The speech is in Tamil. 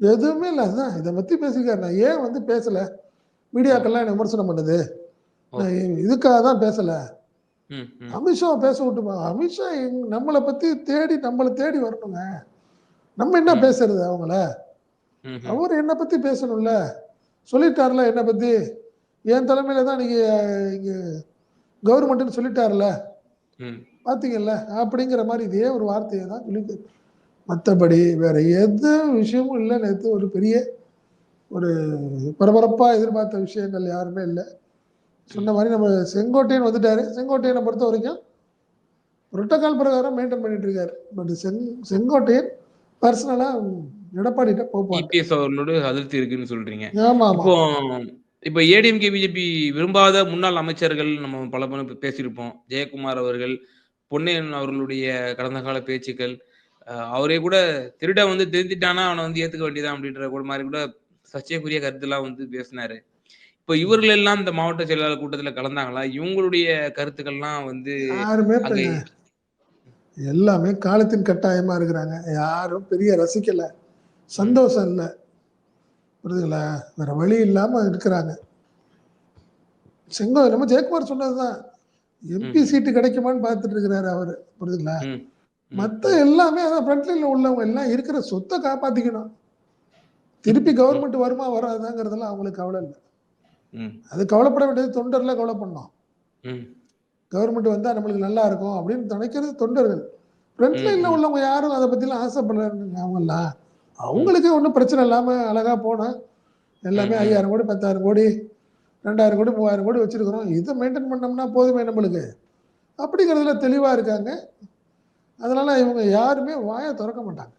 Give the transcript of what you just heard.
எதுவுமே இல்ல. அதான் இத பத்தி பேசியிருக்காரு. நான் ஏன் வந்து பேசல? மீடியாக்கள்லாம் என்ன விமர்சனம் பண்ணுது. நான் இதுக்காக தான் பேசல. அமித்ஷாவ பேச விட்டுமா. அமித்ஷா எங் நம்மள பத்தி தேடி நம்மள தேடி வரணுங்க. நம்ம என்ன. பேசுறது அவங்கள? அவரு என்ன பத்தி பேசணும்ல. சொல்லிட்டார்ல என்ன பத்தி. என் தலைமையில தான் நீங்க இங்க கவர்மெண்ட்ன்னு சொல்லிட்டார்ல. பார்த்தீங்கல்ல. அப்படிங்கிற மாரி இதே ஒரு வார்த்தைய தான் சொல்லியிருக்காரு. மத்தபடி வேற எந்த விஷயமும் இல்ல. நேத்து ஒரு பெரிய ஒரு பரபரப்பா எதிர்பார்த்த விஷயங்கள் யாருமே இல்ல. சொன்ன மாரி நம்ம செங்கோட்டையன் வந்துட்டாரு. செங்கோட்டையன பொறுத்தவரைக்கும் புரோட்டோகால் பிரகாரம் மெயின்டெயின் பண்ணிட்டு இருக்காரு. பட் செங் செங்கோட்டையன் பர்சனலா எடப்பாடிட்ட போ மாட்டார். இபிஎஸ் அவர்களோட அதிருப்தி இருக்குன்னு சொல்றீங்க. ஆமாமா. இப்போ இப்ப ஏடிஎம்கே, பிஜேபி விரும்பாத முன்னாள் அமைச்சர்கள் நம்ம பல பேசியிருப்போம். ஜெயக்குமார் அவர்கள், பொன்னையன் அவர்களுடைய கடந்த கால பேச்சுக்கள், அவரே கூட திருடன் வந்து திருந்திட்டானா அவன வந்து ஏத்துக்க வேண்டியதுதான் அப்படின்ற ஒரு மாரி கூட சர்ச்சைக்குரிய கருத்துலாம் வந்து பேசினாரு. இப்ப இவர்கள் எல்லாம் இந்த மாவட்ட செயலாளர் கூட்டத்துல கலந்தாங்களா? இவங்களுடைய கருத்துக்கள்லாம் வந்து எல்லாமே காலத்தின் கட்டாயமா இருக்கிறாங்க. யாரும் பெரிய ரசிக்கல. சந்தோஷம் இல்ல. புரியுதுங்களா? வேற வழி இல்லாம இருக்கிறாங்க. செங்கோ நம்ம ஜெயக்குமார் சொன்னதுதான். எம்பி. சீட்டு கிடைக்குமான்னு பார்த்துட்டு இருக்கிறாரு அவரு. புரியுதுங்களா? ம். ம். மத்த எல்லாமே அதான் ஃப்ரண்ட் லைன்ல உள்ளவங்க எல்லாம் இருக்கிற சொத்த காப்பாத்திக்கணும். திருப்பி. கவர்மெண்ட் வருமா வராதாங்கிறதெல்லாம் அவங்களுக்கு கவல இல்ல. அது கவலைப்பட வேண்டியது தொண்டர்ல கவலைப்படணும். ம். கவர்மெண்ட் வந்தா நம்மளுக்கு நல்லா இருக்கும் அப்படின்னு நினைக்கிறது தொண்டர்கள். ஃப்ரண்ட் லைன்ல. உள்ளவங்க யாரும் அத பத்திலாம் ஆசைப்படுறாங்க அவங்கலாம். ம். அவங்களுக்கு ஒண்ணும் பிரச்சனை இல்லாம அழகா போனா எல்லாமே ம், ம். 5000 கோடி, 10000 கோடி, 2000 கோடி, 3000 கோடி வச்சிருக்கிறோம். இத மெயின்டெயின் பண்ணோம்னா போதுமே நம்மளுக்கு. அப்படிங்கிறதுல தெளிவா இருக்காங்க. அதனால் இவங்க யாருமே வாயை திறக்க மாட்டாங்க.